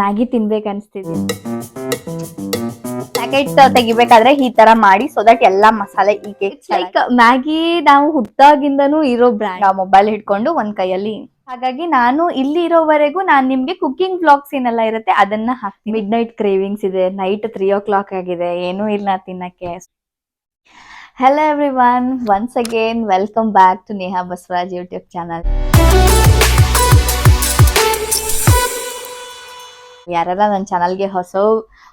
Maggi ತಿನ್ಬೇಕು ಅನ್ಸ್ತಿದೆ. Packet ತೆಗಿಬೇಕಾದ್ರೆ ಈ ತರ ಮಾಡಿ ಸೊ ದಟ್ ಎಲ್ಲಾ ಮಸಾಲೆ ಈಗ ಲೈಕ್ ಮ್ಯಾಗಿ ನಾವು ಹುಟ್ಟಾಗಿಂದನೂ ಇರೋ ಬ್ರ್ಯಾಂಡ್ ಮೊಬೈಲ್ ಹಿಡ್ಕೊಂಡು ಒಂದ್ ಕೈಯಲ್ಲಿ. ಹಾಗಾಗಿ ನಾನು ಇಲ್ಲಿ ಇರೋವರೆಗೂ ನಾನ್ ನಿಮ್ಗೆ ಕುಕಿಂಗ್ ಬ್ಲಾಗ್ಸ್ ಏನೆಲ್ಲ ಇರುತ್ತೆ ಅದನ್ನ ಹಾಕ್ತೀನಿ. ಮಿಡ್ ನೈಟ್ ಕ್ರೇವಿಂಗ್ಸ್ ಇದೆ ನೈಟ್ ತ್ರೀ ಓ ಕ್ಲಾಕ್ ಆಗಿದೆ ಏನೂ ಇಲ್ಲ ತಿನ್ನಕ್ಕೆ. Hello everyone once again welcome back to Neha Basavaraj YouTube channel ಯಾರೆಲ್ಲ ನನ್ನ ಚಾನಲ್ಗೆ ಹೊಸ,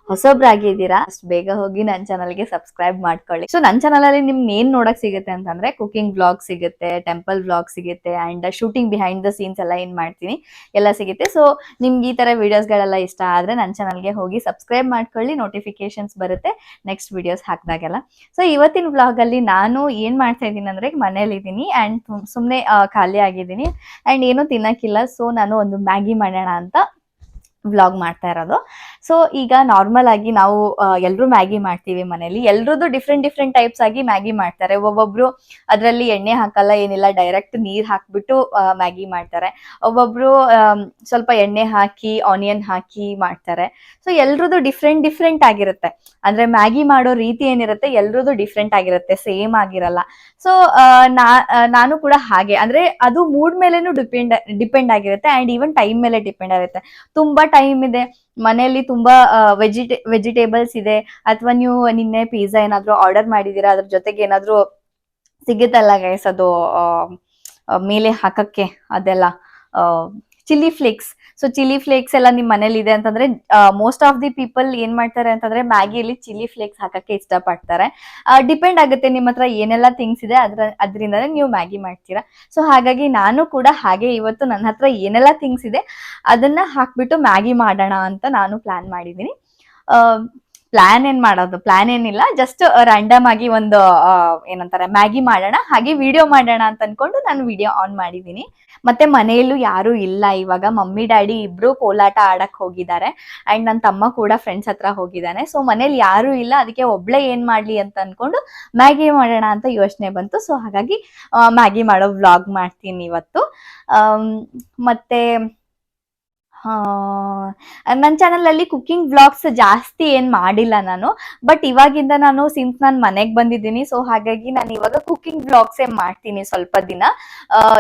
ಹೊಸೊಬ್ರಾಗಿದ್ದೀರಾ, ಅಷ್ಟು ಬೇಗ ಹೋಗಿ ನನ್ನ ಚಾನಲ್ಗೆ ಸಬ್ಸ್ಕ್ರೈಬ್ ಮಾಡ್ಕೊಳ್ಳಿ. ಸೊ ನನ್ನ ಚಾನಲಲ್ಲಿ ನಿಮ್ಗೆ ಏನ್ ನೋಡಕ್ ಸಿಗುತ್ತೆ ಅಂತಂದ್ರೆ ಕುಕಿಂಗ್ ಬ್ಲಾಗ್ ಸಿಗುತ್ತೆ ಟೆಂಪಲ್ ಬ್ಲಾಗ್ ಸಿಗುತ್ತೆ and shooting behind the scenes ಎಲ್ಲ ಏನ್ ಮಾಡ್ತೀನಿ, ಎಲ್ಲ ಸಿಗುತ್ತೆ. ಸೊ ನಿಮ್ಗೆ ಈ ತರ ವಿಡಿಯೋಸ್ಗಳೆಲ್ಲ ಇಷ್ಟ ಆದ್ರೆ ನನ್ನ ಚಾನಲ್ಗೆ ಹೋಗಿ ಸಬ್ಸ್ಕ್ರೈಬ್ ಮಾಡ್ಕೊಳ್ಳಿ ನೋಟಿಫಿಕೇಶನ್ಸ್ ಬರುತ್ತೆ ನೆಕ್ಸ್ಟ್ ವಿಡಿಯೋಸ್ ಹಾಕಿದಾಗೆಲ್ಲ. ಸೊ ಇವತ್ತಿನ ಬ್ಲಾಗ್ ಅಲ್ಲಿ ನಾನು ಏನ್ ಮಾಡ್ತಾ ಇದ್ದೀನಿ ಅಂದ್ರೆ ಮನೇಲಿ ಇದ್ದೀನಿ ಅಂಡ್ ಸುಮ್ಮನೆ ಖಾಲಿ ಆಗಿದ್ದೀನಿ ಅಂಡ್ ಏನೂ ತಿನ್ನಕ್ಕಿಲ್ಲ. ಸೊ ನಾನು ಒಂದು ಮ್ಯಾಗಿ ಮಾಡೋಣ ಅಂತ ವ್ಲಾಗ್ ಮಾಡ್ತಾ ಇರೋದು. ಸೊ ಈಗ ನಾರ್ಮಲ್ ಆಗಿ ನಾವು ಎಲ್ಲರೂ ಮ್ಯಾಗಿ ಮಾಡ್ತೀವಿ ಮನೇಲಿ. ಎಲ್ರದ್ದು ಡಿಫ್ರೆಂಟ್ ಡಿಫ್ರೆಂಟ್ ಟೈಪ್ಸ್ ಆಗಿ ಮ್ಯಾಗಿ ಮಾಡ್ತಾರೆ. ಒಬ್ಬೊಬ್ರು ಅದರಲ್ಲಿ ಎಣ್ಣೆ ಹಾಕಲ್ಲ, ಏನಿಲ್ಲ ಡೈರೆಕ್ಟ್ ನೀರ್ ಹಾಕ್ಬಿಟ್ಟು ಮ್ಯಾಗಿ ಮಾಡ್ತಾರೆ. ಒಬ್ಬೊಬ್ರು ಸ್ವಲ್ಪ ಎಣ್ಣೆ ಹಾಕಿ ಆನಿಯನ್ ಹಾಕಿ ಮಾಡ್ತಾರೆ. ಸೊ ಎಲ್ರದ್ದು ಡಿಫ್ರೆಂಟ್ ಡಿಫ್ರೆಂಟ್ ಆಗಿರುತ್ತೆ. ಅಂದ್ರೆ ಮ್ಯಾಗಿ ಮಾಡೋ ರೀತಿ ಏನಿರುತ್ತೆ, ಎಲ್ರದ್ದು ಡಿಫ್ರೆಂಟ್ ಆಗಿರುತ್ತೆ ಸೇಮ್ ಆಗಿರಲ್ಲ. ಸೊ ನಾನು ಕೂಡ ಹಾಗೆ. ಅಂದ್ರೆ ಅದು ಮೂಡ್ ಮೇಲೆನೂ ಡಿಪೆಂಡ್ ಡಿಪೆಂಡ್ ಆಗಿರುತ್ತೆ ಅಂಡ್ ಈವನ್ ಟೈಮ್ ಮೇಲೆ ಡಿಪೆಂಡ್ ಆಗಿರುತ್ತೆ. ತುಂಬಾ ಟೈಮ್ ಇದೆ. ಮನೆಯಲ್ಲಿ ತುಂಬಾ ವೆಜಿಟೇ ವೆಜಿಟೇಬಲ್ಸ್ ಇದೆ. ಅಥವಾ ನೀವು ನಿನ್ನೆ ಪಿಜ್ಜಾ ಏನಾದ್ರು ಆರ್ಡರ್ ಮಾಡಿದೀರಾ? ಅದ್ರ ಜೊತೆಗೆ ಏನಾದ್ರು ಸಿಗುತ್ತಲ್ಲ ಗೈಸ್ ಅದು ಮೇಲೆ ಹಾಕಕ್ಕೆ ಅದೆಲ್ಲ chilli flakes so chilli flakes ಎಲ್ಲ ನಿಮ್ ಮನೇಲಿ ಇದೆ ಅಂತಂದ್ರೆ ಮೋಸ್ಟ್ ಆಫ್ ದಿ ಪೀಪಲ್ ಏನ್ ಮಾಡ್ತಾರೆ ಅಂತಂದ್ರೆ, ಮ್ಯಾಗಿಯಲ್ಲಿ ಚಿಲ್ಲಿ ಫ್ಲೇಕ್ಸ್ ಹಾಕಕ್ಕೆ ಇಷ್ಟಪಡ್ತಾರೆ. ಡಿಪೆಂಡ್ ಆಗುತ್ತೆ ನಿಮ್ಮ ಹತ್ರ ಏನೆಲ್ಲ ಥಿಂಗ್ಸ್ ಇದೆ, ಅದ್ರ, ಅದರಿಂದನೇ ನೀವು ಮ್ಯಾಗಿ ಮಾಡ್ತೀರಾ. ಸೊ ಹಾಗಾಗಿ ನಾನು ಕೂಡ ಹಾಗೆ ಇವತ್ತು ನನ್ನ ಹತ್ರ ಏನೆಲ್ಲ ಥಿಂಗ್ಸ್ ಇದೆ, ಅದನ್ನ ಹಾಕ್ಬಿಟ್ಟು ಮ್ಯಾಗಿ ಮಾಡೋಣ ಅಂತ ನಾನು ಪ್ಲಾನ್ ಮಾಡಿದ್ದೀನಿ. ಪ್ಲಾನ್ ಏನ್ ಮಾಡೋದು? ಪ್ಲಾನ್ ಏನಿಲ್ಲ ಜಸ್ಟ್ ರ್ಯಾಂಡಮ್ ಆಗಿ ಒಂದು ಏನಂತಾರೆ ಮ್ಯಾಗಿ ಮಾಡೋಣ, ಹಾಗೆ ವಿಡಿಯೋ ಮಾಡೋಣ ಅಂತ ಅನ್ಕೊಂಡು ನಾನು ವಿಡಿಯೋ ಆನ್ ಮಾಡಿದ್ದೀನಿ. ಮತ್ತೆ ಮನೆಯಲ್ಲೂ ಯಾರು ಇಲ್ಲ. ಇವಾಗ ಮಮ್ಮಿ, ಡ್ಯಾಡಿ ಇಬ್ರು ಕೋಲಾಟ ಆಡಕ್ ಹೋಗಿದ್ದಾರೆ. ಅಂಡ್ ನನ್ನ ತಮ್ಮ ಕೂಡ ಫ್ರೆಂಡ್ಸ್ ಹತ್ರ ಹೋಗಿದ್ದಾನೆ. ಸೊ ಮನೇಲಿ ಯಾರು ಇಲ್ಲ. ಅದಕ್ಕೆ ಒಬ್ಳೆ ಏನ್ ಮಾಡ್ಲಿ ಅಂತ ಅನ್ಕೊಂಡು ಮ್ಯಾಗಿ ಮಾಡೋಣ ಅಂತ ಯೋಚನೆ ಬಂತು. ಸೊ ಹಾಗಾಗಿ ಮ್ಯಾಗಿ ಮಾಡೋ ವ್ಲಾಗ್ ಮಾಡ್ತೀನಿ ಇವತ್ತು. ಮತ್ತೆ ನನ್ನ ಚಾನಲಲ್ಲಿ ಕುಕ್ಕಿಂಗ್ ವ್ಲಾಗ್ಸ್ ಜಾಸ್ತಿ ಏನ್ ಮಾಡಿಲ್ಲ ನಾನು ಬಟ್ ಇವಾಗಿಂದ ನಾನು ಸಿನ್ಸ್ ನಾನು ಮನೆಗೆ ಬಂದಿದ್ದೀನಿ ಸೊ ಹಾಗಾಗಿ ನಾನು ಇವಾಗ ಕುಕಿಂಗ್ ವ್ಲಾಗ್ಸೇ ಮಾಡ್ತೀನಿ ಸ್ವಲ್ಪ ದಿನ.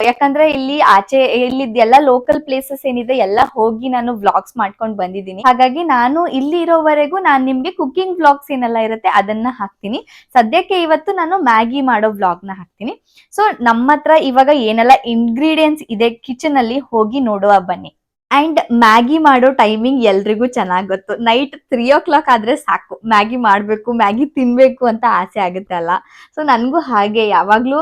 ಯಾಕಂದ್ರೆ ಇಲ್ಲಿ ಆಚೆ, ಇಲ್ಲಿದ್ದೆಲ್ಲ ಲೋಕಲ್ ಪ್ಲೇಸಸ್ ಏನಿದೆ, ಎಲ್ಲ ಹೋಗಿ ನಾನು ವ್ಲಾಗ್ಸ್ ಮಾಡ್ಕೊಂಡು ಬಂದಿದ್ದೀನಿ. ಹಾಗಾಗಿ ನಾನು ಇಲ್ಲಿ ಇರೋವರೆಗೂ ನಾನು ನಿಮ್ಗೆ ಕುಕ್ಕಿಂಗ್ ವ್ಲಾಗ್ಸ್ ಏನೆಲ್ಲ ಇರುತ್ತೆ ಅದನ್ನ ಹಾಕ್ತೀನಿ. ಸದ್ಯಕ್ಕೆ ಇವತ್ತು ನಾನು ಮ್ಯಾಗಿ ಮಾಡೋ ವ್ಲಾಗ್ನ ಹಾಕ್ತೀನಿ. ಸೊ ನಮ್ಮ ಹತ್ರ ಇವಾಗ ಏನೆಲ್ಲ ಇಂಗ್ರೀಡಿಯೆಂಟ್ಸ್ ಇದೆ ಕಿಚನ್ ಅಲ್ಲಿ ಹೋಗಿ ನೋಡುವ ಬನ್ನಿ. ಅಂಡ್ ಮ್ಯಾಗಿ ಮಾಡೋ ಟೈಮಿಂಗ್ ಎಲ್ರಿಗೂ ಚೆನ್ನಾಗಿ ಗೊತ್ತು. ನೈಟ್ ತ್ರೀ ಓ ಕ್ಲಾಕ್ ಆದ್ರೆ ಸಾಕು. ಮ್ಯಾಗಿ ಮಾಡಬೇಕು, ಮ್ಯಾಗಿ ತಿನ್ಬೇಕು ಅಂತ ಆಸೆ ಆಗುತ್ತೆ ಅಲ್ಲ. ಸೊ ನನಗೂ ಹಾಗೆ. ಯಾವಾಗಲೂ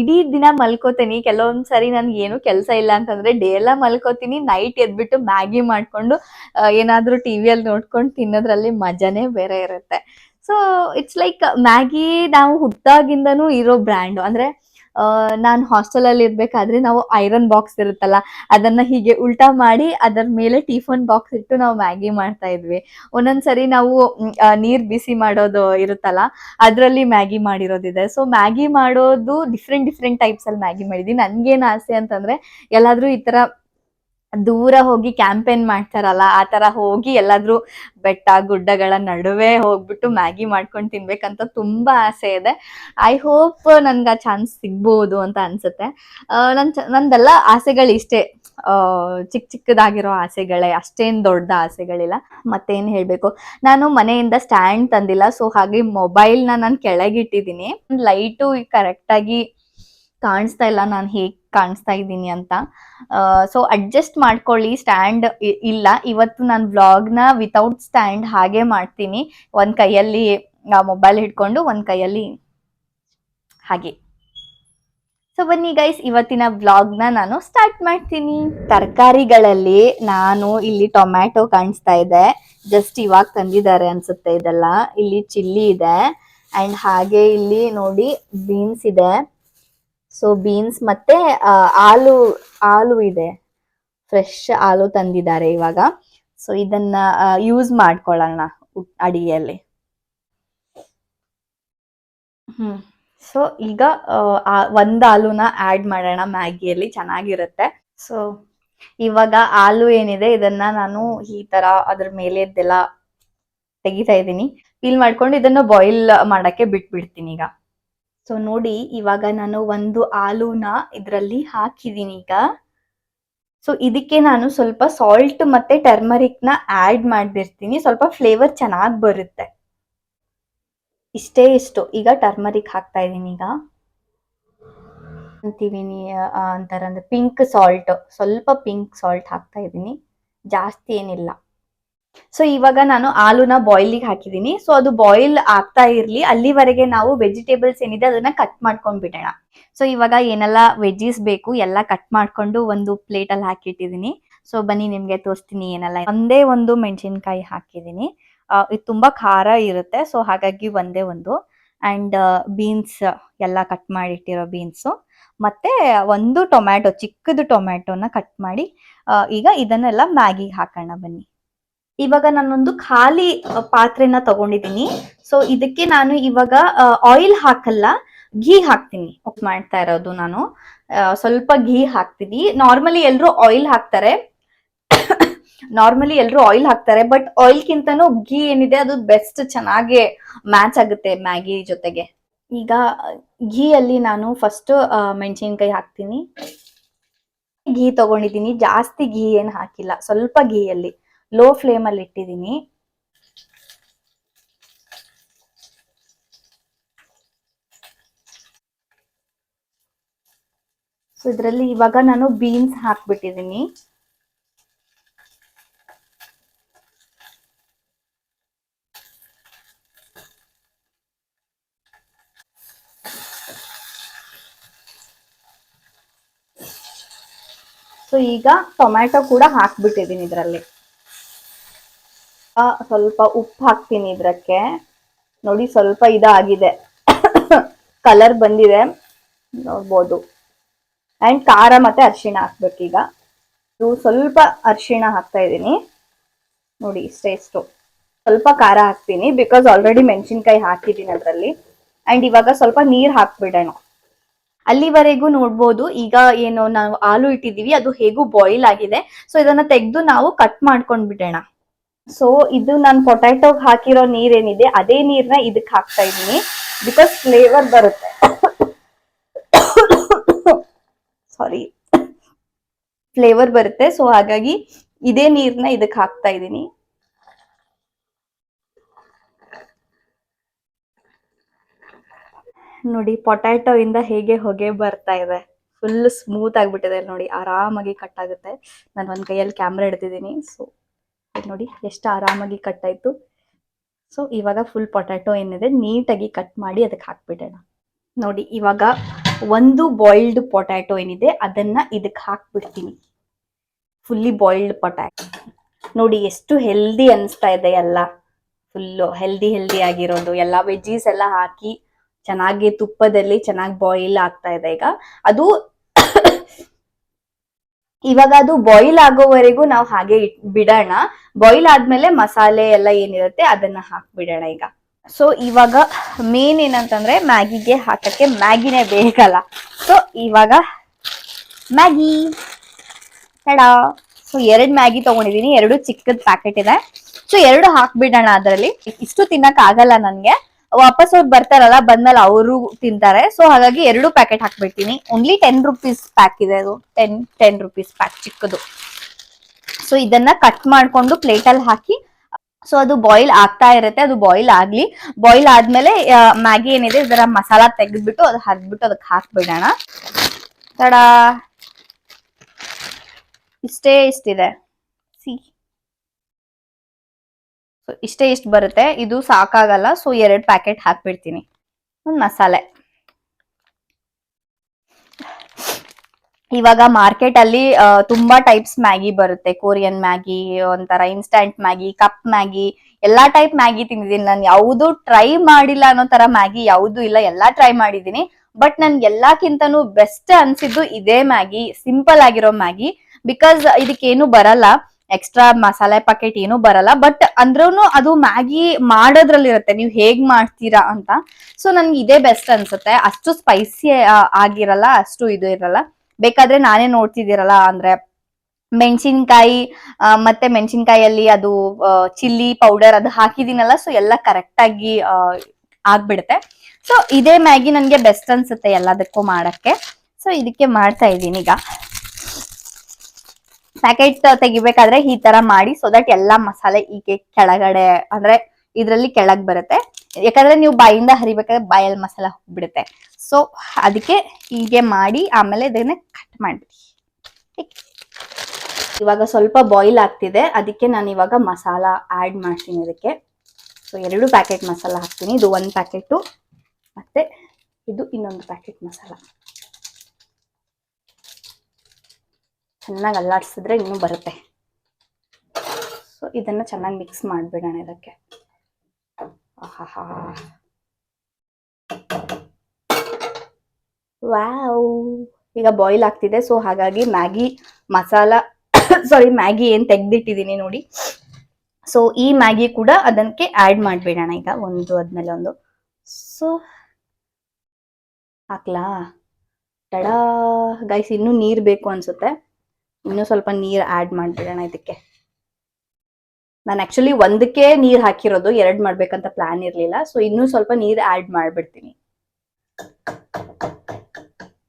ಇಡೀ ದಿನ ಮಲ್ಕೋತೀನಿ. ಕೆಲವೊಂದು ಸರಿ ನನ್ಗೆ ಏನು ಕೆಲಸ ಇಲ್ಲ ಅಂತಂದ್ರೆ ಡೇ ಎಲ್ಲ ಮಲ್ಕೋತೀನಿ. ನೈಟ್ ಎದ್ಬಿಟ್ಟು ಮ್ಯಾಗಿ ಮಾಡ್ಕೊಂಡು ಏನಾದರೂ ಟಿ ವಿಯಲ್ಲಿ ನೋಡ್ಕೊಂಡು ತಿನ್ನೋದ್ರಲ್ಲಿ ಮಜಾನೇ ಬೇರೆ ಇರುತ್ತೆ. ಸೊ ಇಟ್ಸ್ ಲೈಕ್ ಮ್ಯಾಗಿ ನಾವು ಹುಟ್ಟಾಗಿಂದನೂ ಇರೋ ಬ್ರ್ಯಾಂಡು ಅಂದ್ರೆ ನಾನು ಹಾಸ್ಟೆಲ್ ಅಲ್ಲಿ ಇರ್ಬೇಕಾದ್ರೆ ನಾವು ಐರನ್ ಬಾಕ್ಸ್ ಇರುತ್ತಲ್ಲ, ಅದನ್ನ ಹೀಗೆ ಉಲ್ಟಾ ಮಾಡಿ ಅದರ ಮೇಲೆ ಟಿಫನ್ ಬಾಕ್ಸ್ ಇಟ್ಟು ನಾವು ಮ್ಯಾಗಿ ಮಾಡ್ತಾ ಇದ್ವಿ. ಒಂದೊಂದ್ಸರಿ ನಾವು ನೀರ್ ಬಿಸಿ ಮಾಡೋದು ಇರುತ್ತಲ್ಲ, ಅದರಲ್ಲಿ ಮ್ಯಾಗಿ ಮಾಡಿರೋದಿದೆ. ಸೊ ಮ್ಯಾಗಿ ಮಾಡೋದು ಡಿಫ್ರೆಂಟ್ ಡಿಫ್ರೆಂಟ್ ಟೈಪ್ಸ್ ಅಲ್ಲಿ ಮ್ಯಾಗಿ ಮಾಡಿದೀನಿ ನನ್ಗೇನ್ ಆಸೆ ಅಂತಂದ್ರೆ, ಎಲ್ಲಾದ್ರೂ ಈ ತರ ದೂರ ಹೋಗಿ ಕ್ಯಾಂಪೇನ್ ಮಾಡ್ತಾರಲ್ಲ, ಆ ತರ ಹೋಗಿ ಎಲ್ಲಾದ್ರೂ ಬೆಟ್ಟ, ಗುಡ್ಡಗಳ ನಡುವೆ ಹೋಗ್ಬಿಟ್ಟು ಮ್ಯಾಗಿ ಮಾಡ್ಕೊಂಡು ತಿನ್ಬೇಕಂತ ತುಂಬಾ ಆಸೆ ಇದೆ. ಐ ಹೋಪ್ ನನ್ಗೆ ಆ ಚಾನ್ಸ್ ಸಿಗ್ಬೋದು ಅಂತ ಅನ್ಸುತ್ತೆ. ನನ್ ನಂದೆಲ್ಲ ಆಸೆಗಳು ಇಷ್ಟೇ. ಚಿಕ್ಕ ಚಿಕ್ಕದಾಗಿರೋ ಆಸೆಗಳೇ, ಅಷ್ಟೇನ್ ದೊಡ್ಡ ಆಸೆಗಳಿಲ್ಲ. ಮತ್ತೇನ್ ಹೇಳ್ಬೇಕು? ನಾನು ಮನೆಯಿಂದ ಸ್ಟ್ಯಾಂಡ್ ತಂದಿಲ್ಲ ಸೊ ಹಾಗೆ ಮೊಬೈಲ್ನ ನಾನು ಕೆಳಗಿಟ್ಟಿದ್ದೀನಿ. ಲೈಟು ಕರೆಕ್ಟ್ ಆಗಿ ಕಾಣಿಸ್ತಾ ಇಲ್ಲ, ನಾನು ಹೇಗ್ ಕಾಣಿಸ್ತಾ ಇದ್ದೀನಿ ಅಂತ. ಸೊ ಅಡ್ಜಸ್ಟ್ ಮಾಡ್ಕೊಳ್ಳಿ ಸ್ಟ್ಯಾಂಡ್ ಇಲ್ಲ. ಇವತ್ತು ನಾನು ವ್ಲಾಗ್ನ ವಿತೌಟ್ ಸ್ಟ್ಯಾಂಡ್ ಹಾಗೆ ಮಾಡ್ತೀನಿ. ಒಂದ್ ಕೈಯಲ್ಲಿ ಮೊಬೈಲ್ ಹಿಡ್ಕೊಂಡು, ಒಂದ್ ಕೈಯಲ್ಲಿ ಹಾಗೆ. ಸೊ ಬನ್ನಿ ಗೈಸ್ ಇವತ್ತಿನ ವ್ಲಾಗ್ನ ನಾನು ಸ್ಟಾರ್ಟ್ ಮಾಡ್ತೀನಿ. ತರಕಾರಿಗಳಲ್ಲಿ ನಾನು ಇಲ್ಲಿ ಟೊಮ್ಯಾಟೊ ಕಾಣಿಸ್ತಾ ಇದೆ. ಜಸ್ಟ್ ಇವಾಗ ತಂದಿದ್ದಾರೆ ಅನ್ಸುತ್ತೆ ಇದೆಲ್ಲ. ಇಲ್ಲಿ ಚಿಲ್ಲಿ ಇದೆ. ಅಂಡ್ ಹಾಗೆ ಇಲ್ಲಿ ನೋಡಿ ಬೀನ್ಸ್ ಇದೆ. ಸೊ ಬೀನ್ಸ್ ಮತ್ತೆ ಆಲೂ, ಆಲು ಇದೆ. ಫ್ರೆಶ್ ಆಲು ತಂದಿದ್ದಾರೆ ಇವಾಗ. ಸೊ ಇದನ್ನ ಯೂಸ್ ಮಾಡ್ಕೊಳ್ಳೋಣ ಅಡಿಗೆಯಲ್ಲಿ ಹ್ಮ್. ಸೊ ಈಗ ಒಂದ್ ಆಲೂನ ಆಡ್ ಮಾಡೋಣ. ಮ್ಯಾಗಿಯಲ್ಲಿ ಚೆನ್ನಾಗಿರುತ್ತೆ. ಸೊ ಇವಾಗ ಆಲೂ ಏನಿದೆ, ಇದನ್ನ ನಾನು ಈ ತರ ಅದ್ರ ಮೇಲೆದ್ದೆಲ್ಲ ತೆಗಿತಾ ಇದ್ದೀನಿ. ಫೀಲ್ ಮಾಡ್ಕೊಂಡು ಇದನ್ನ ಬಾಯ್ಲ್ ಮಾಡಕ್ಕೆ ಬಿಟ್ಬಿಡ್ತೀನಿ ಈಗ. ಸೊ ನೋಡಿ, ಇವಾಗ ನಾನು ಒಂದು ಆಲೂನ ಇದರಲ್ಲಿ ಹಾಕಿದೀನಿ ಈಗ. ಸೊ ಇದಕ್ಕೆ ನಾನು ಸ್ವಲ್ಪ ಸಾಲ್ಟ್ ಮತ್ತೆ ಟರ್ಮರಿಕ್ನ ಆ್ಯಡ್ ಮಾಡ್ಬಿಡ್ತೀನಿ ಸ್ವಲ್ಪ ಫ್ಲೇವರ್ ಚೆನ್ನಾಗಿ ಬರುತ್ತೆ. ಇಷ್ಟೇ ಇಷ್ಟು. ಈಗ ಟರ್ಮರಿಕ್ ಹಾಕ್ತಾ ಇದ್ದೀನಿ ಈಗ. ಅಂತೀವಿ ಅಂತಾರೆ ಅಂದ್ರೆ ಪಿಂಕ್ ಸಾಲ್ಟ್ ಸ್ವಲ್ಪ ಪಿಂಕ್ ಸಾಲ್ಟ್ ಹಾಕ್ತಾ ಇದ್ದೀನಿ ಜಾಸ್ತಿ ಏನಿಲ್ಲ. ಸೊ ಇವಾಗ ನಾನು ಆಲೂನ ಬಾಯ್ಲಿಗೆ ಹಾಕಿದ್ದೀನಿ. ಸೊ ಅದು ಬಾಯ್ಲ್ ಆಗ್ತಾ ಇರ್ಲಿ. ಅಲ್ಲಿವರೆಗೆ ನಾವು ವೆಜಿಟೇಬಲ್ಸ್ ಏನಿದೆ ಅದನ್ನ ಕಟ್ ಮಾಡ್ಕೊಂಡ್ ಬಿಡೋಣ. ಸೊ ಇವಾಗ ಏನೆಲ್ಲ ವೆಜ್ಜೀಸ್ ಬೇಕು ಎಲ್ಲ ಕಟ್ ಮಾಡ್ಕೊಂಡು ಒಂದು ಪ್ಲೇಟ್ ಅಲ್ಲಿ ಹಾಕಿಟ್ಟಿದೀನಿ ಸೊ ಬನ್ನಿ ನಿಮ್ಗೆ ತೋರಿಸ್ತೀನಿ ಏನೆಲ್ಲ. ಒಂದೇ ಒಂದು ಮೆಣಸಿನ್ಕಾಯಿ ಹಾಕಿದ್ದೀನಿ. ಇದು ತುಂಬಾ ಖಾರ ಇರುತ್ತೆ. ಸೊ ಹಾಗಾಗಿ ಒಂದೇ ಒಂದು. ಅಂಡ್ ಬೀನ್ಸ್ ಎಲ್ಲ ಕಟ್ ಮಾಡಿಟ್ಟಿರೋ ಬೀನ್ಸು ಮತ್ತೆ ಒಂದು ಟೊಮ್ಯಾಟೊ ಚಿಕ್ಕದು ಟೊಮ್ಯಾಟೊನ ಕಟ್ ಮಾಡಿ ಈಗ ಇದನ್ನೆಲ್ಲ ಮ್ಯಾಗಿಗೆ ಹಾಕೋಣ ಬನ್ನಿ. ಇವಾಗ ನಾನೊಂದು ಖಾಲಿ ಪಾತ್ರೆನ ತಗೊಂಡಿದ್ದೀನಿ ಸೊ ಇದಕ್ಕೆ ನಾನು ಇವಾಗ ಆಯಿಲ್ ಹಾಕಲ್ಲ, ಘೀ ಹಾಕ್ತೀನಿ. ಉಪ್ ಮಾಡ್ತಾ ಇರೋದು ನಾನು. ಸ್ವಲ್ಪ ಘೀ ಹಾಕ್ತೀನಿ ನಾರ್ಮಲಿ ಎಲ್ಲರೂ ಆಯಿಲ್ ಹಾಕ್ತಾರೆ. ನಾರ್ಮಲಿ ಎಲ್ಲರೂ ಆಯಿಲ್ ಹಾಕ್ತಾರೆ ಬಟ್ ಆಯಿಲ್ಗಿಂತನೂ ಘೀ ಏನಿದೆ, ಅದು ಬೆಸ್ಟ್ ಚೆನ್ನಾಗಿ ಮ್ಯಾಚ್ ಆಗುತ್ತೆ ಮ್ಯಾಗಿ ಜೊತೆಗೆ. ಈಗ ಘೀಯಲ್ಲಿ ನಾನು ಫಸ್ಟ್ ಮೆಣಸಿನ್ಕಾಯಿ ಹಾಕ್ತೀನಿ. ಘೀ ತಗೊಂಡಿದ್ದೀನಿ ಜಾಸ್ತಿ ಘೀ ಏನು ಹಾಕಿಲ್ಲ. ಸ್ವಲ್ಪ ಘೀಯಲ್ಲಿ ಲೋ ಫ್ಲೇಮಲ್ಲಿ ಇಟ್ಟಿದ್ದೀನಿ. ಸೊ ಇದರಲ್ಲಿ ಇವಾಗ ನಾನು ಬೀನ್ಸ್ ಹಾಕ್ಬಿಟ್ಟಿದ್ದೀನಿ. ಸೊ ಈಗ ಟೊಮ್ಯಾಟೊ ಕೂಡ ಹಾಕ್ಬಿಟ್ಟಿದ್ದೀನಿ ಇದರಲ್ಲಿ. ಸ್ವಲ್ಪ ಉಪ್ಪು ಹಾಕ್ತೀನಿ ಇದಕ್ಕೆ ನೋಡಿ, ಸ್ವಲ್ಪ ಇದಾಗಿದೆ. ಕಲರ್ ಬಂದಿದೆ. ನೋಡ್ಬೋದು. ಅಂಡ್ ಖಾರ ಮತ್ತೆ ಅರಿಶಿಣ ಹಾಕ್ಬೇಕೀಗ. ಇದು ಸ್ವಲ್ಪ ಅರಿಶಿಣ ಹಾಕ್ತಾ ಇದ್ದೀನಿ. ನೋಡಿ, ಇಷ್ಟೇ ಇಷ್ಟು. ಸ್ವಲ್ಪ ಖಾರ ಹಾಕ್ತೀನಿ ಬಿಕಾಸ್ ಆಲ್ರೆಡಿ ಮೆಣಸಿನ್ಕಾಯಿ ಹಾಕಿದ್ದೀನಿ ಅದರಲ್ಲಿ. ಅಂಡ್ ಇವಾಗ ಸ್ವಲ್ಪ ನೀರು ಹಾಕ್ಬಿಡೋಣ. ಅಲ್ಲಿವರೆಗೂ ನೋಡ್ಬೋದು. ಈಗ ಏನು ನಾವು ಹಾಲು ಇಟ್ಟಿದ್ದೀವಿ. ಅದು ಹೇಗೂ ಬಾಯ್ಲ್ ಆಗಿದೆ. ಸೊ ಇದನ್ನ ತೆಗೆದು ನಾವು ಕಟ್ ಮಾಡ್ಕೊಂಡು ಬಿಡೋಣ ಸೊ ಇದು ನಾನು ಪೊಟ್ಯಾಟೋಗ್ ಹಾಕಿರೋ ನೀರೇನಿದೆ, ಅದೇ ನೀರ್ನ ಇದಕ್ಕೆ ಹಾಕ್ತಾ ಇದ್ದೀನಿ. ಬಿಕಾಸ್ ಫ್ಲೇವರ್ ಬರುತ್ತೆ. ಸಾರಿ ಫ್ಲೇವರ್ ಬರುತ್ತೆ ಸೊ ಹಾಗಾಗಿ ಇದೇ ನೀರ್ನ ಇದಕ್ಕೆ ಹಾಕ್ತಾ ಇದ್ದೀನಿ. ನೋಡಿ ಪೊಟ್ಯಾಟೊ ಇಂದ ಹೇಗೆ ಹೊಗೆ ಬರ್ತಾ ಇದೆ. ಫುಲ್ ಸ್ಮೂತ್ ಆಗಿಬಿಟ್ಟಿದೆ. ನೋಡಿ, ಆರಾಮಾಗಿ ಕಟ್ ಆಗುತ್ತೆ. ನಾನು ಒಂದ್ ಕೈಯಲ್ಲಿ ಕ್ಯಾಮ್ರಾ ಹಿಡ್ತಿದ್ದೀನಿ ಸೊ ನೋಡಿ, ಎಷ್ಟು ಆರಾಮಾಗಿ ಕಟ್ ಆಯ್ತು. ಸೊ ಇವಾಗ ಫುಲ್ ಪೊಟ್ಯಾಟೊ ಏನಿದೆ, ನೀಟಾಗಿ ಕಟ್ ಮಾಡಿ ಅದಕ್ಕೆ ಹಾಕ್ಬಿಡೋಣ. ನೋಡಿ, ಇವಾಗ ಒಂದು ಬಾಯ್ಲ್ಡ್ ಪೊಟ್ಯಾಟೊ ಏನಿದೆ, ಅದನ್ನ ಇದಕ್ಕೆ ಹಾಕ್ಬಿಡ್ತೀನಿ. ಫುಲ್ಲಿ ಬಾಯ್ಲ್ಡ್ ಪೊಟ್ಯಾಟೊ ನೋಡಿ, ಎಷ್ಟು ಹೆಲ್ದಿ ಅನಿಸ್ತಾ ಇದೆ ಎಲ್ಲ. ಫುಲ್ಲು ಹೆಲ್ದಿ ಹೆಲ್ದಿ ಆಗಿರೋದು. ಎಲ್ಲ ವೆಜ್ಜೀಸ್ ಎಲ್ಲ ಹಾಕಿ ಚೆನ್ನಾಗಿ ತುಪ್ಪದಲ್ಲಿ ಚೆನ್ನಾಗಿ ಬಾಯ್ಲ್ ಆಗ್ತಾ ಇದೆ ಈಗ. ಅದು ಇವಾಗ ಅದು ಬಾಯ್ಲ್ ಆಗೋವರೆಗೂ ನಾವು ಹಾಗೆ ಇಟ್, ಬಿಡೋಣ. ಬಾಯ್ಲ್ ಆದ್ಮೇಲೆ ಮಸಾಲೆ ಎಲ್ಲ ಏನಿರುತ್ತೆ ಅದನ್ನ ಹಾಕ್ಬಿಡೋಣ ಈಗ. ಸೊ ಇವಾಗ ಮೇನ್ ಏನಂತಂದ್ರೆ ಮ್ಯಾಗಿಗೆ ಹಾಕಕ್ಕೆ ಮ್ಯಾಗಿನೇ ಬೇಕಲ್ಲ. ಸೊ ಇವಾಗ ಮ್ಯಾಗಿ. ತಡಾ. ಸೊ ಎರಡು ಮ್ಯಾಗಿ ತಗೊಂಡಿದೀನಿ, ಎರಡು ಚಿಕ್ಕದ ಪ್ಯಾಕೆಟ್ ಇದೆ. ಸೊ ಎರಡು ಹಾಕ್ಬಿಡೋಣ ಅದರಲ್ಲಿ. ಇಷ್ಟು ತಿನ್ನಕ್ ಆಗಲ್ಲ ನನ್ಗೆ. ವಾಪಸ್ ಅವ್ರು ಬರ್ತಾರಲ್ಲ, ಬಂದ್ಮೇಲೆ ಅವರು ತಿಂತಾರೆ. ಸೊ ಹಾಗಾಗಿ ಎರಡು ಪ್ಯಾಕೆಟ್ ಹಾಕ್ಬಿಡ್ತೀನಿ. ಓನ್ಲಿ ಟೆನ್ ರುಪೀಸ್ ಪ್ಯಾಕ್ ಇದೆ ಅದು. ಟೆನ್ ಟೆನ್ ರುಪೀಸ್ ಪ್ಯಾಕ್ ಚಿಕ್ಕದು. ಸೊ ಇದನ್ನ ಕಟ್ ಮಾಡ್ಕೊಂಡು ಪ್ಲೇಟಲ್ಲಿ ಹಾಕಿ ಸೊ ಅದು ಬಾಯ್ಲ್ ಆಗ್ತಾ ಇರುತ್ತೆ, ಅದು ಬಾಯ್ಲ್ ಆಗ್ಲಿ. ಬಾಯ್ಲ್ ಆದ್ಮೇಲೆ ಮ್ಯಾಗಿ ಏನಿದೆ, ಇದರ ಮಸಾಲ ತೆಗೆದ್ಬಿಟ್ಟು ಅದು ಹಾಕ್ಬಿಟ್ಟು ಅದಕ್ಕೆ ಹಾಕ್ಬಿಡೋಣ. ತಡ. ಇಷ್ಟೇ ಇಷ್ಟಿದೆ. ಸಿ. ಸೊ ಇಷ್ಟೇ ಇಷ್ಟು ಬರುತ್ತೆ. ಇದು ಸಾಕಾಗಲ್ಲ. ಸೊ ಎರಡು ಪ್ಯಾಕೆಟ್ ಹಾಕ್ಬಿಡ್ತೀನಿ. ಒಂದು ಮಸಾಲೆ. ಇವಾಗ ಮಾರ್ಕೆಟ್ ಅಲ್ಲಿ ತುಂಬಾ ಟೈಪ್ಸ್ ಮ್ಯಾಗಿ ಬರುತ್ತೆ. ಕೊರಿಯನ್ ಮ್ಯಾಗಿ ಒಂಥರ ಇನ್ಸ್ಟಂಟ್ ಮ್ಯಾಗಿ ಕಪ್ ಮ್ಯಾಗಿ ಎಲ್ಲಾ ಟೈಪ್ ಮ್ಯಾಗಿ ತಿಂದಿದ್ದೀನಿ. ನಾನು ಯಾವುದು ಟ್ರೈ ಮಾಡಿಲ್ಲ ಅನ್ನೋ ತರ ಮ್ಯಾಗಿ ಯಾವುದು ಇಲ್ಲ. ಎಲ್ಲಾ ಟ್ರೈ ಮಾಡಿದೀನಿ ಬಟ್ ನನ್ಗೆ ಎಲ್ಲಕ್ಕಿಂತನೂ ಬೆಸ್ಟ್ ಅನ್ಸಿದ್ದು ಇದೇ ಮ್ಯಾಗಿ ಸಿಂಪಲ್ ಆಗಿರೋ ಮ್ಯಾಗಿ ಬಿಕಾಸ್ ಇದಕ್ಕೇನು ಬರಲ್ಲ. ಎಕ್ಸ್ಟ್ರಾ ಮಸಾಲೆ ಪ್ಯಾಕೆಟ್ ಏನು ಬರಲ್ಲ. ಬಟ್ ಅಂದ್ರೂ ಅದು ಮ್ಯಾಗಿ ಮಾಡೋದ್ರಲ್ಲಿರುತ್ತೆ. ನೀವು ಹೇಗ್ ಮಾಡ್ತೀರಾ ಅಂತ. ಸೊ ನನ್ಗೆ ಇದೇ ಬೆಸ್ಟ್ ಅನ್ಸುತ್ತೆ. ಅಷ್ಟು ಸ್ಪೈಸಿ ಆಗಿರಲ್ಲ. ಅಷ್ಟು ಇದು ಇರಲ್ಲ. ಬೇಕಾದ್ರೆ ನಾನೇ ನೋಡ್ತಿದ್ದೀರಲ್ಲ, ಅಂದ್ರೆ ಮೆಣಸಿನ್ಕಾಯಿ ಮತ್ತೆ ಮೆಣಸಿನ್ಕಾಯಲ್ಲಿ ಅದು ಚಿಲ್ಲಿ ಪೌಡರ್ ಅದು ಹಾಕಿದೀನಲ್ಲ ಸೊ ಎಲ್ಲ ಕರೆಕ್ಟ್ ಆಗಿ ಆಗ್ಬಿಡುತ್ತೆ. ಸೊ ಇದೇ ಮ್ಯಾಗಿ ನನ್ಗೆ ಬೆಸ್ಟ್ ಅನ್ಸುತ್ತೆ ಎಲ್ಲದಕ್ಕೂ ಮಾಡಕ್ಕೆ. ಸೊ ಇದಕ್ಕೆ ಮಾಡ್ತಾ ಇದ್ದೀನಿ ಈಗ. ಪ್ಯಾಕೆಟ್ ತೆಗಿಬೇಕಾದ್ರೆ ಈ ತರ ಮಾಡಿ ಸೊ ದಟ್ ಎಲ್ಲಾ ಮಸಾಲೆ ಈಗ ಕೆಳಗಡೆ, ಅಂದ್ರೆ ಇದ್ರಲ್ಲಿ ಕೆಳಗ್ ಬರುತ್ತೆ. ಯಾಕಂದ್ರೆ ನೀವು ಬಾಯಿಂದ ಹರಿಬೇಕಾದ್ರೆ ಬಾಯಲ್ಲಿ ಮಸಾಲ ಹೋಗ್ಬಿಡುತ್ತೆ. ಸೊ ಅದಕ್ಕೆ ಹೀಗೆ ಮಾಡಿ ಆಮೇಲೆ ಇದನ್ನ ಕಟ್ ಮಾಡ್ಬಿಡಿ. ಇವಾಗ ಸ್ವಲ್ಪ ಬಾಯ್ಲ್ ಆಗ್ತಿದೆ. ಅದಕ್ಕೆ ನಾನು ಇವಾಗ ಮಸಾಲ ಆ್ಯಡ್ ಮಾಡ್ತೀನಿ ಅದಕ್ಕೆ ಸೊ ಎರಡು ಪ್ಯಾಕೆಟ್ ಮಸಾಲ ಹಾಕ್ತೀನಿ. ಇದು ಒಂದು ಪ್ಯಾಕೆಟು ಮತ್ತೆ ಇದು ಇನ್ನೊಂದು ಪ್ಯಾಕೆಟ್ ಮಸಾಲ. ಚೆನ್ನಾಗಿ ಅಲ್ಲಾಡಿಸಿದ್ರೆ ಇನ್ನೂ ಬರುತ್ತೆ. ಸೊ ಇದನ್ನು ಚೆನ್ನಾಗಿ ಮಿಕ್ಸ್ ಮಾಡಿಬಿಡೋಣ ಇದಕ್ಕೆ. ವಾವ್ ಈಗ ಬಾಯ್ಲ್ ಆಗ್ತಿದೆ ಸೊ ಹಾಗಾಗಿ ಮ್ಯಾಗಿ ಮಸಾಲ ಸಾರಿ ಮ್ಯಾಗಿ ಏನ್ ತೆಗ್ದಿಟ್ಟಿದೀನಿ ನೋಡಿ. ಸೊ ಈ ಮ್ಯಾಗಿ ಕೂಡ ಅದಕ್ಕೆ ಆಡ್ ಮಾಡ್ಬಿಡೋಣ ಈಗ, ಒಂದು ಅದ್ಮೇಲೆ ಒಂದು. ಸೊ ಹಾಕ್ಲಾ? ಟಡಾ ಗೈಸ್ ಇನ್ನೂ ನೀರ್ ಬೇಕು ಅನ್ಸುತ್ತೆ. ಇನ್ನೂ ಸ್ವಲ್ಪ ನೀರ್ ಆಡ್ ಮಾಡ್ಬಿಡೋಣ ಇದಕ್ಕೆ. ನಾನು ಆಕ್ಚುಲಿ ಒಂದಕ್ಕೆ ನೀರ್ ಹಾಕಿರೋದು ಎರಡ್ ಮಾಡ್ಬೇಕಂತ ಪ್ಲಾನ್ ಇರ್ಲಿಲ್ಲ. ಸೊ ಇನ್ನೂ ಸ್ವಲ್ಪ ನೀರ್ ಆಡ್ ಮಾಡ್ಬಿಡ್ತೀನಿ.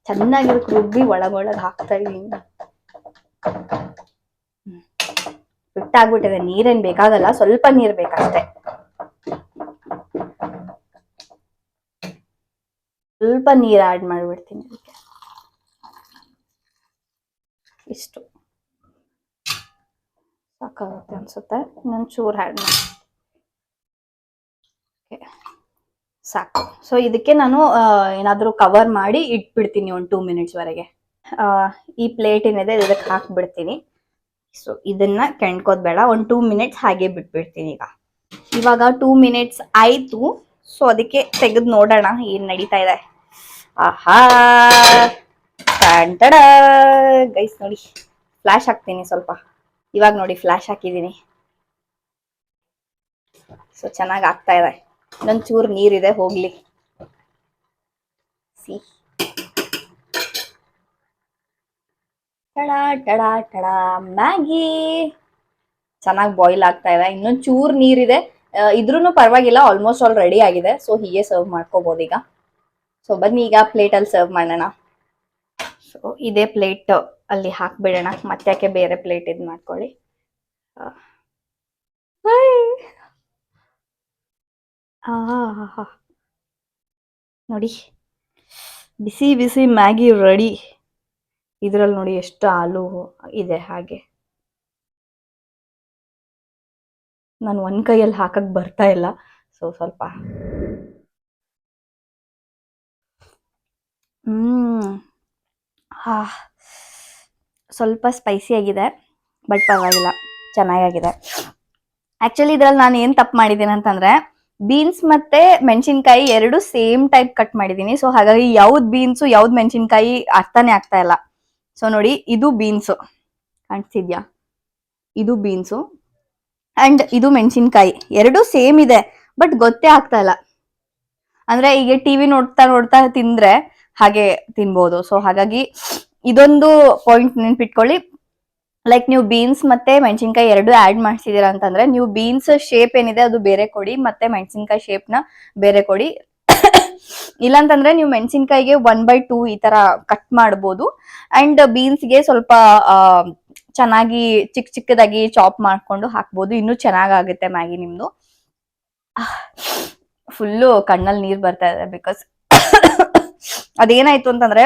ಚೆನ್ನಾಗಿ ಇದಕ್ಕೆ ರುಬ್ಬಿ ಒಳಗೊಳಗ್ ಹಾಕ್ತಾ ಇದೀನಿ ಬಿಟ್ಟಾಗ್ಬಿಟ್ಟಿದೆ. ನೀರೇನ್ ಬೇಕಾಗಲ್ಲ. ಸ್ವಲ್ಪ ನೀರ್ ಬೇಕಷ್ಟೇ. ಸ್ವಲ್ಪ ನೀರ್ ಆಡ್ ಮಾಡ್ಬಿಡ್ತೀನಿ. ಇಷ್ಟು. ಸಾಕಾಗುತ್ತೆ ಅನ್ಸುತ್ತೆ ಇನ್ನೊಂದು ಚೂರು ಹ್ಯಾಡ್ ಮಾಡಿ. ಸಾಕು. ಸೊ ಇದಕ್ಕೆ ನಾನು ಏನಾದರೂ ಕವರ್ ಮಾಡಿ ಇಟ್ಬಿಡ್ತೀನಿ ಒಂದು ಟೂ ಮಿನಿಟ್ಸ್ ವರೆಗೆ. ಆ, ಈ ಪ್ಲೇಟ್ ಏನಿದೆ ಇದಕ್ಕೆ ಹಾಕ್ಬಿಡ್ತೀನಿ. ಸೊ ಇದನ್ನ ಕೆಣ್ಕೋದ್ ಬೇಡ. ಒಂದು ಟೂ ಮಿನಿಟ್ಸ್ ಹಾಗೆ ಬಿಟ್ಬಿಡ್ತೀನಿ ಈಗ. ಇವಾಗ ಟೂ ಮಿನಿಟ್ಸ್ ಆಯ್ತು. ಸೊ ಅದಕ್ಕೆ ತೆಗೆದು ನೋಡೋಣ ಏನ್ ನಡೀತಾ ಇದೆ. ಆಹಾ! ಗೈಸ್ ನೋಡಿ. ಫ್ಲಾಶ್ ಹಾಕ್ತೀನಿ ಸ್ವಲ್ಪ. ಇವಾಗ ನೋಡಿ ಫ್ಲಾಶ್ ಹಾಕಿದ್ದೀನಿ ಸೊ ಚೆನ್ನಾಗಿ ಆಗ್ತಾ ಇದೆ. ಇನ್ನೊಂದು ಚೂರು ನೀರಿದೆ, ಹೋಗ್ಲಿ. See. Tada tada tada, Maggi. ಚೆನ್ನಾಗಿ ಬಾಯ್ಲ್ ಆಗ್ತಾ ಇದೆ. ಇನ್ನೊಂದ್ ಚೂರು ನೀರಿದೆ ಇದ್ರೂ ಪರವಾಗಿಲ್ಲ ಆಲ್ಮೋಸ್ಟ್ ಆಲ್ ರೆಡಿ ಆಗಿದೆ. ಸೊ ಹೀಗೆ ಸರ್ವ್ ಮಾಡ್ಕೋಬಹುದು ಈಗ ಸೊ ಬನ್ನಿ ಈಗ ಪ್ಲೇಟಲ್ಲಿ ಸರ್ವ್ ಮಾಡೋಣ. ಸೊ ಇದೇ ಪ್ಲೇಟ್ ಅಲ್ಲಿ ಹಾಕ್ಬಿಡೋಣ. ಮತ್ತೆ ಯಾಕೆ ಬೇರೆ ಪ್ಲೇಟ್ ಇದ್ ಮಾಡ್ಕೊಳ್ಳಿ. ನೋಡಿ. ಬಿಸಿ ಬಿಸಿ ಮ್ಯಾಗಿ ರೆಡಿ ಇದ್ರಲ್ಲಿ ನೋಡಿ ಎಷ್ಟು ಹಾಲು ಇದೆ ಹಾಗೆ. ನಾನು ಒಂದ್ ಕೈಯಲ್ಲಿ ಹಾಕಕ್ ಬರ್ತಾ ಇಲ್ಲ. ಸೊ ಸ್ವಲ್ಪ. ಹ್ಮ್. ಹಾ ಸ್ವಲ್ಪ ಸ್ಪೈಸಿ ಆಗಿದೆ ಬಟ್ ಪರವಾಗಿಲ್ಲ, ಚೆನ್ನಾಗಾಗಿದೆ. ಆ್ಯಕ್ಚುಲಿ ಇದ್ರಲ್ಲಿ ನಾನು ಏನು ತಪ್ಪು ಮಾಡಿದ್ದೀನಿ ಅಂತಂದರೆ ಬೀನ್ಸ್ ಮತ್ತು ಮೆಣಸಿನ್ಕಾಯಿ ಎರಡು ಸೇಮ್ ಟೈಪ್ ಕಟ್ ಮಾಡಿದ್ದೀನಿ. ಸೊ ಹಾಗಾಗಿ ಯಾವ್ದು ಬೀನ್ಸು ಯಾವ್ದು ಮೆಣಸಿನ್ಕಾಯಿ ಅರ್ಥನೇ ಆಗ್ತಾ ಇಲ್ಲ. ಸೊ ನೋಡಿ, ಇದು ಬೀನ್ಸು ಕಾಣಿಸ್ತಿದ್ಯಾ? ಇದು ಬೀನ್ಸು ಆ್ಯಂಡ್ ಇದು ಮೆಣಸಿನ್ಕಾಯಿ. ಎರಡು ಸೇಮ್ ಇದೆ ಬಟ್ ಗೊತ್ತೇ ಆಗ್ತಾ ಇಲ್ಲ. ಅಂದರೆ ಈಗ ಟಿವಿ ನೋಡ್ತಾ ನೋಡ್ತಾ ತಿಂದ್ರೆ ಹಾಗೆ ತಿನ್ಬೋದು. ಸೊ ಹಾಗಾಗಿ ಇದೊಂದು ಪಾಯಿಂಟ್ ನೆನ್ಪಿಟ್ಕೊಳ್ಳಿ. ಲೈಕ್ ನೀವು ಬೀನ್ಸ್ ಮತ್ತೆ ಮೆಣಸಿನ್ಕಾಯಿ ಎರಡು ಆಡ್ ಮಾಡ್ಸಿದೀರಾ ಅಂತಂದ್ರೆ ನೀವು ಬೀನ್ಸ್ ಶೇಪ್ ಏನಿದೆ ಅದು ಬೇರೆ ಕೊಡಿ ಮತ್ತೆ ಮೆಣಸಿನ್ಕಾಯಿ ಶೇಪ್ನ ಬೇರೆ ಕೊಡಿ. ಇಲ್ಲಾಂತಂದ್ರೆ ನೀವು ಮೆಣಸಿನ್ಕಾಯಿಗೆ ಒನ್ ಬೈ ಟೂ ಈ ತರ ಕಟ್ ಮಾಡ್ಬೋದು. ಅಂಡ್ ಬೀನ್ಸ್ಗೆ ಸ್ವಲ್ಪ ಆ, ಚೆನ್ನಾಗಿ ಚಿಕ್ಕ ಚಿಕ್ಕದಾಗಿ ಚಾಪ್ ಮಾಡ್ಕೊಂಡು ಹಾಕ್ಬೋದು. ಇನ್ನೂ ಚೆನ್ನಾಗಾಗುತ್ತೆ ಮ್ಯಾಗಿ ನಿಮ್ದು. ಫುಲ್ಲು ಕಣ್ಣಲ್ಲಿ ನೀರ್ ಬರ್ತಾ ಇದೆ ಬಿಕಾಸ್ ಅದೇನಾಯ್ತು ಅಂತಂದ್ರೆ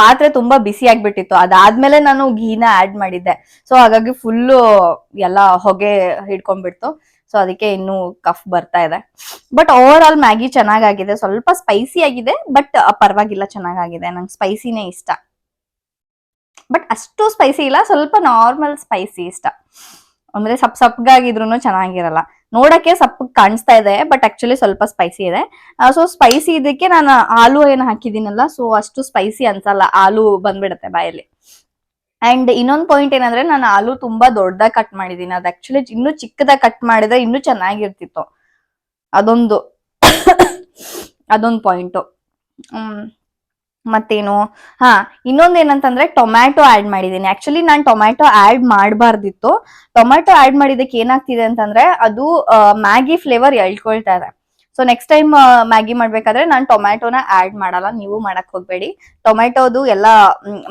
ಪಾತ್ರೆ ತುಂಬಾ ಬಿಸಿ ಆಗ್ಬಿಟ್ಟಿತ್ತು. ಅದಾದ್ಮೇಲೆ ನಾನು ಘೀನ ಆಡ್ ಮಾಡಿದ್ದೆ. ಸೊ ಹಾಗಾಗಿ ಫುಲ್ಲು ಎಲ್ಲ ಹೊಗೆ ಹಿಡ್ಕೊಂಡ್ಬಿಡ್ತು. ಸೊ ಅದಕ್ಕೆ ಇನ್ನು ಕಫ್ ಬರ್ತಾ ಇದೆ. ಬಟ್ ಓವರ್ ಆಲ್ ಮ್ಯಾಗಿ ಚೆನ್ನಾಗಾಗಿದೆ. ಸ್ವಲ್ಪ ಸ್ಪೈಸಿ ಆಗಿದೆ ಬಟ್ ಪರವಾಗಿಲ್ಲ ಚೆನ್ನಾಗಾಗಿದೆ. ನಂಗೆ ಸ್ಪೈಸಿನೇ ಇಷ್ಟ. ಬಟ್ ಅಷ್ಟು ಸ್ಪೈಸಿ ಇಲ್ಲ, ಸ್ವಲ್ಪ ನಾರ್ಮಲ್ ಸ್ಪೈಸಿ ಇಷ್ಟ. ಅಂದ್ರೆ ಸಪ್ ಸಪ್ಗಾಗಿದ್ರು ಚೆನ್ನಾಗಿರಲ್ಲ. ನೋಡಕ್ಕೆ ಸ್ವಲ್ಪ ಕಾಣಿಸ್ತಾ ಇದೆ ಬಟ್ ಆಕ್ಚುಲಿ ಸ್ವಲ್ಪ ಸ್ಪೈಸಿ ಇದೆ. ಸೊ ಸ್ಪೈಸಿ ಇದಕ್ಕೆ ನಾನು ಆಲೂ ಏನು ಹಾಕಿದ್ದೀನಲ್ಲ ಸೊ ಅಷ್ಟು ಸ್ಪೈಸಿ ಅನ್ಸಲ್ಲ, ಆಲೂ ಬಂದ್ಬಿಡುತ್ತೆ ಬಾಯಲ್ಲಿ. ಅಂಡ್ ಇನ್ನೊಂದು ಪಾಯಿಂಟ್ ಏನಂದ್ರೆ, ನಾನು ಆಲೂ ತುಂಬಾ ದೊಡ್ಡದಾಗಿ ಕಟ್ ಮಾಡಿದ್ದೀನಿ. ಅದು ಆಕ್ಚುಲಿ ಇನ್ನೂ ಚಿಕ್ಕದಾಗಿ ಕಟ್ ಮಾಡಿದ್ರೆ ಇನ್ನೂ ಚೆನ್ನಾಗಿರ್ತಿತ್ತು. ಅದೊಂದು ಅದೊಂದು ಪಾಯಿಂಟು ಮತ್ತೇನು? ಹಾ ಇನ್ನೊಂದ್ ಏನಂತಂದ್ರೆ ಟೊಮ್ಯಾಟೊ ಆಡ್ ಮಾಡಿದೀನಿ ಆಕ್ಚುಲಿ ನಾನ್ ಟೊಮ್ಯಾಟೊ ಆಡ್ ಮಾಡಬಾರ್ದಿತ್ತು. ಟೊಮ್ಯಾಟೊ ಆಡ್ ಮಾಡಿದಕ್ಕೆ ಏನಾಗ್ತಿದೆ ಅಂತಂದ್ರೆ ಅದು ಮ್ಯಾಗಿ ಫ್ಲೇವರ್ ಎಳ್ಕೊಳ್ತಾ ಇದೆ. ಸೊ ನೆಕ್ಸ್ಟ್ ಟೈಮ್ ಮ್ಯಾಗಿ ಮಾಡ್ಬೇಕಾದ್ರೆ ನಾನು ಟೊಮ್ಯಾಟೊನ ಆಡ್ ಮಾಡಲ್ಲ, ನೀವು ಮಾಡಕ್ ಹೋಗ್ಬೇಡಿ. ಟೊಮ್ಯಾಟೊದು ಎಲ್ಲ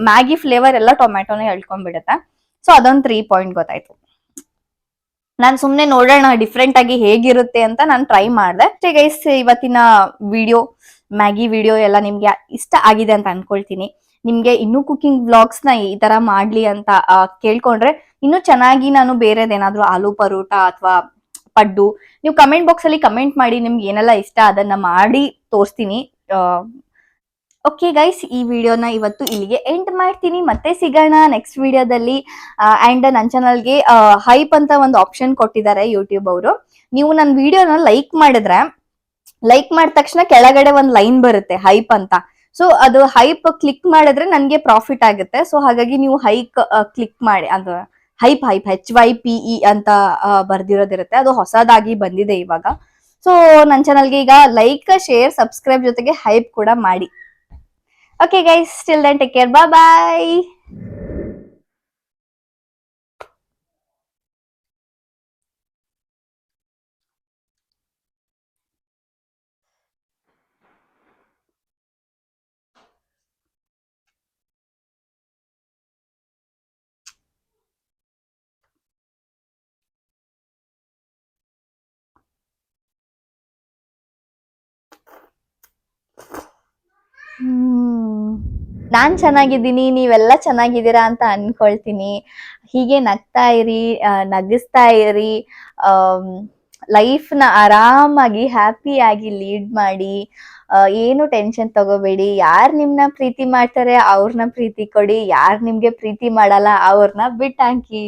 ಮ್ಯಾಗಿ ಫ್ಲೇವರ್ ಎಲ್ಲ ಟೊಮ್ಯಾಟೊನ ಎಳ್ಕೊಂಡ್ಬಿಡತ್ತೆ. ಸೊ ಅದೊಂದು ತ್ರೀ ಪಾಯಿಂಟ್ ಗೊತ್ತಾಯ್ತು. ನಾನ್ ಸುಮ್ನೆ ನೋಡೋಣ ಡಿಫ್ರೆಂಟ್ ಆಗಿ ಹೇಗಿರುತ್ತೆ ಅಂತ ನಾನು ಟ್ರೈ ಮಾಡ್ದೆ. ಗೈಸ್ ಇವತ್ತಿನ ವಿಡಿಯೋ ಮ್ಯಾಗಿ ವಿಡಿಯೋ ಎಲ್ಲ ನಿಮ್ಗೆ ಇಷ್ಟ ಆಗಿದೆ ಅಂತ ಅನ್ಕೊಳ್ತೀನಿ. ನಿಮ್ಗೆ ಇನ್ನೂ ಕುಕಿಂಗ್ ವ್ಲಾಗ್ಸ್ನ ಈ ತರ ಮಾಡ್ಲಿ ಅಂತ ಕೇಳ್ಕೊಂಡ್ರೆ ಇನ್ನು ಚೆನ್ನಾಗಿ ನಾನು ಬೇರೆದೇನಾದ್ರೂ ಆಲೂ ಪರೋಟ ಅಥವಾ ಪಡ್ಡು, ನೀವು ಕಮೆಂಟ್ ಬಾಕ್ಸ್ ಅಲ್ಲಿ ಕಮೆಂಟ್ ಮಾಡಿ ನಿಮ್ಗೆ ಏನೆಲ್ಲ ಇಷ್ಟ ಅದನ್ನ ಮಾಡಿ ತೋರಿಸ್ತೀನಿ. ಓಕೆ ಗೈಸ್ ಈ ವಿಡಿಯೋನ ಇವತ್ತು ಇಲ್ಲಿಗೆ ಎಂಡ್ ಮಾಡ್ತೀನಿ. ಮತ್ತೆ ಸಿಗೋಣ ನೆಕ್ಸ್ಟ್ ವಿಡಿಯೋದಲ್ಲಿ. ಆ್ಯಂಡ್ ನನ್ನ ಚಾನಲ್ಗೆ ಹೈಪ್ ಅಂತ ಒಂದು ಆಪ್ಷನ್ ಕೊಟ್ಟಿದ್ದಾರೆ ಯೂಟ್ಯೂಬ್ ಅವರು. ನೀವು ನನ್ನ ವಿಡಿಯೋನ ಲೈಕ್ ಮಾಡಿದ್ರೆ ಲೈಕ್ ಮಾಡಿದ ತಕ್ಷಣ ಕೆಳಗಡೆ ಒಂದು ಲೈನ್ ಬರುತ್ತೆ ಹೈಪ್ ಅಂತ. ಸೊ ಅದು ಹೈಪ್ ಕ್ಲಿಕ್ ಮಾಡಿದ್ರೆ ನನಗೆ ಪ್ರಾಫಿಟ್ ಆಗುತ್ತೆ. ಸೊ ಹಾಗಾಗಿ ನೀವು ಹೈಕ್ ಕ್ಲಿಕ್ ಮಾಡಿ, ಅದು hype hype H Y P E ಅಂತ ಬರ್ದಿರೋದಿರುತ್ತೆ. ಅದು ಹೊಸದಾಗಿ ಬಂದಿದೆ ಇವಾಗ. ಸೊ ನನ್ನ ಚಾನಲ್ಗೆ ಈಗ ಲೈಕ್ ಶೇರ್ ಸಬ್ಸ್ಕ್ರೈಬ್ ಜೊತೆಗೆ ಹೈಪ್ ಕೂಡ ಮಾಡಿ. Okay guys still then take care bye bye hmm ನಾನ್ ಚೆನ್ನಾಗಿದ್ದೀನಿ, ನೀವೆಲ್ಲ ಚೆನ್ನಾಗಿದ್ದೀರಾ ಅಂತ ಅನ್ಕೊಳ್ತೀನಿ. ಹೀಗೆ ನಗ್ತಾ ಇರಿ ನಗಿಸ್ತಾ ಇರಿ ಲೈಫ್ನ ಆರಾಮಾಗಿ, ಹ್ಯಾಪಿಯಾಗಿ ಲೀಡ್ ಮಾಡಿ ಏನು ಟೆನ್ಷನ್ ತಗೋಬೇಡಿ. ಯಾರ್ ನಿಮ್ನ ಪ್ರೀತಿ ಮಾಡ್ತಾರೆ ಅವ್ರನ್ನ ಪ್ರೀತಿ ಕೊಡಿ. ಯಾರ್ ನಿಮ್ಗೆ ಪ್ರೀತಿ ಮಾಡಲ್ಲ ಅವ್ರನ್ನ ಬಿಟ್ಟಾಕಿ.